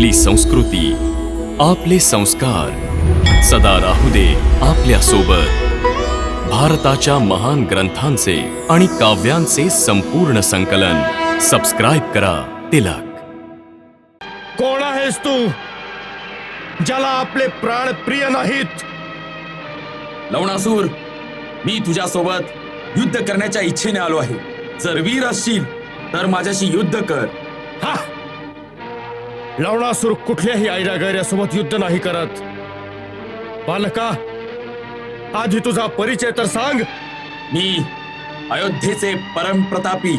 आपली संस्कृती आपले संस्कार. सदा राहू दे आपल्यासोबत भारताच्या महान ग्रंथांचे आणि काव्यांचे संपूर्ण संकलन. सबस्क्राईब करा तिलक. कोण आहेस तू? ज्याला आपले प्राण प्रिय नाहीत? लवणासूर मी तुझ्यासोबत युद्ध करण्याच्या इच्छेने आलो आहे. जर वीर असशील तर माझ्याशी युद्ध कर. हा! लवणासूर कुठल्याही आयऱ्या गैऱ्यासोबत युद्ध नाही करत. बालका आधी तुझा परिचय तर सांग. मी अयोध्येचे परमप्रतापी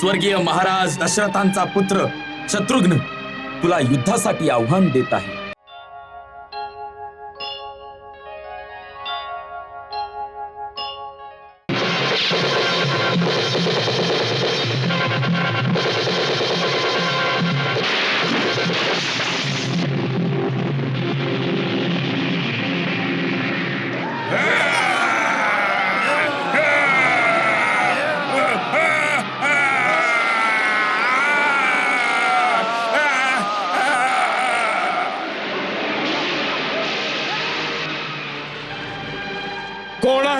स्वर्गीय महाराज दशरथांचा पुत्र शत्रुघ्न तुला युद्धासाठी आव्हान देत आहे.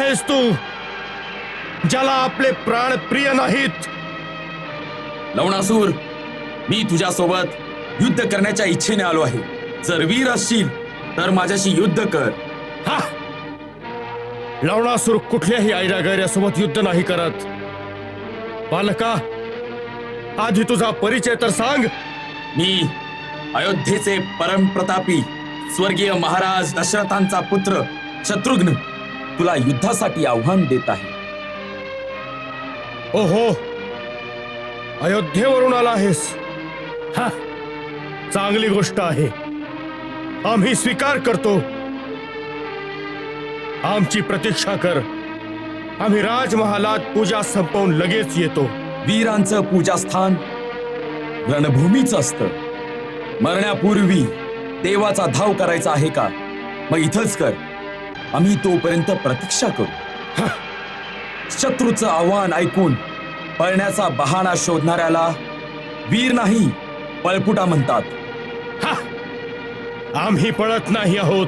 आहेस तू ज्याला आपले प्राण प्रिय नाहीत? लवणासूर मी तुझ्यासोबत युद्ध करण्याच्या इच्छेने आलो आहे. जर वीर असशील तर माझ्याशी युद्ध कर. हा! लवणासूर कुठल्याही आयऱ्या गैऱ्यासोबत युद्ध नाही करत. बालका आधी तुझा परिचय तर सांग. मी अयोध्येचे परमप्रतापी स्वर्गीय महाराज दशरथांचा पुत्र शत्रुघ्न. तुला युद्धासाठी आव्हान देत आहे. ओहो! अयोध्येवरून आला आहेस हा चांगली गोष्ट आहे. आम्ही स्वीकार करतो. आमची प्रतीक्षा कर. आम्ही राजमहालात पूजा संपवून लगेच येतो. वीरांचं पूजास्थान रणभूमीच असतं. मरण्यापूर्वी देवाचा धाव करायचा आहे का? मग इथंच कर. आम्ही तोपर्यंत प्रतीक्षा करू. शत्रूचं आव्हान ऐकून पळण्याचा बहाणा शोधणाऱ्याला वीर नाही पळपुटा म्हणतात. हा. आम्ही पळत नाही आहोत.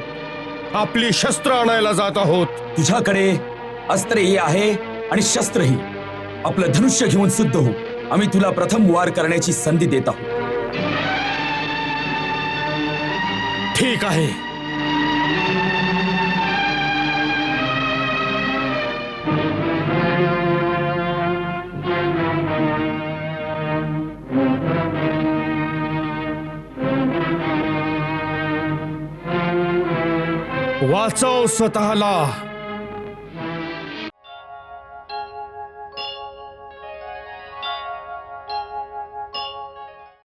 आपली शस्त्र आणायला जात आहोत. तुझ्याकडे अस्त्रेही आहे आणि शस्त्रही आपलं धनुष्य घेऊन सिद्ध हो. आम्ही तुला प्रथम वार करण्याची संधी देत आहोत. ठीक आहे. वाचव स्वतःला.